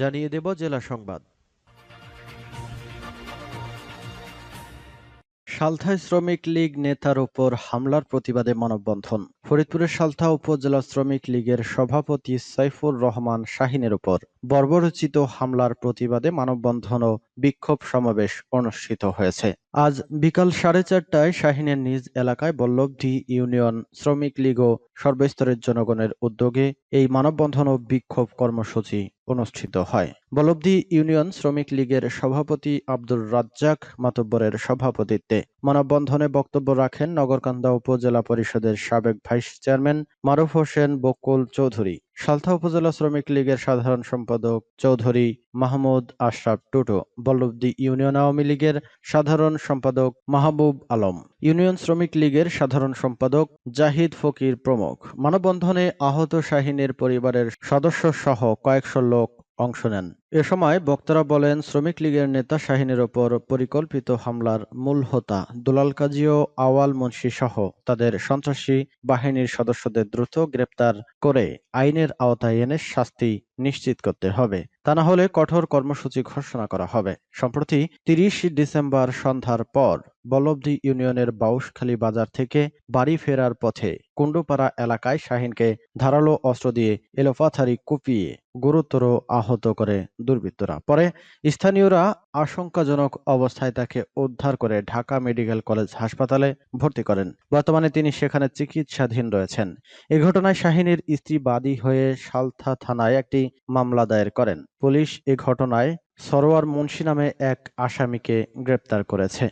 জানিয়ে দেব জেলা সংবাদ। সালথায় শ্রমিক লীগ নেতার উপর হামলার প্রতিবাদে মানববন্ধন। ফরিদপুরের সালথা উপজেলা শ্রমিক লীগের সভাপতি সাইফুর রহমান শাহিনের উপর বর্বরচিত হামলার প্রতিবাদে মানববন্ধন ও বিক্ষোভ সমাবেশ অনুষ্ঠিত হয়েছে। আজ বিকাল সাড়ে চারটায় শাহিনের নিজ এলাকায় বল্লভডি ইউনিয়ন শ্রমিক লীগ ও সর্বস্তরের জনগণের উদ্যোগে এই মানববন্ধন ও বিক্ষোভ কর্মসূচি অনুষ্ঠিত হয়। বলবদি ইউনিয়ন শ্রমিক লীগের সভাপতি আব্দুর রাজ্জাক মাতব্বরের সভাপতিত্বে মানববন্ধনে বক্তব্য রাখেন নগরকান্দা উপজেলা পরিষদের সাবেক ভাইস চেয়ারম্যান মারুফ হোসেন বকুল চৌধুরী, সালথা উপজেলা শ্রমিক লীগের সাধারণ সম্পাদক চৌধুরী মাহমুদ আশরাফ টুটু, বল্লভদি ইউনিয়ন আওয়ামী লীগের সাধারণ সম্পাদক মাহবুব আলম, ইউনিয়ন শ্রমিক লীগের সাধারণ সম্পাদক জাহিদ ফকির প্রমুখ। মানববন্ধনে আহত শাহিনের পরিবারের সদস্য সহ কয়েকশো লোক অংশ নেন। এ সময় বক্তারা বলেন, শ্রমিক লীগের নেতা শাহিনের ওপর পরিকল্পিত হামলার মূল হোতা দুলাল কাজী ও আওয়াল মুন্সি সহ তাদের সন্ত্রাসী বাহিনীর সদস্যদের দ্রুত গ্রেপ্তার করে আইনের আওতায় এনে শাস্তি নিশ্চিত করতে হবে। তা না হলে কঠোর কর্মসূচি ঘোষণা করা হবে। সম্প্রতি তিরিশ ডিসেম্বর সন্ধ্যার পর বল্লভদী ইউনিয়নের বাউশখালী বাজার থেকে বাড়ি ফেরার পথে কুণ্ডুপাড়া এলাকায় শাহিনকে ধারালো অস্ত্র দিয়ে এলোপাথারি কুপিয়ে গুরুতর আহত করে দুর্বৃত্তরা। পরে স্থানীয়রা আশঙ্কাজনক অবস্থায় তাকে উদ্ধার করে ঢাকা মেডিকেল কলেজ হাসপাতালে ভর্তি করেন। বর্তমানে তিনি সেখানে চিকিৎসাধীন রয়েছেন। এ ঘটনায় শাহিনীর স্ত্রী বাদী হয়ে সালথা থানায় একটি মামলা দায়ের করেন। পুলিশ এ ঘটনায় সরোয়ার মুন্সী নামে এক আসামিকে গ্রেপ্তার করেছে।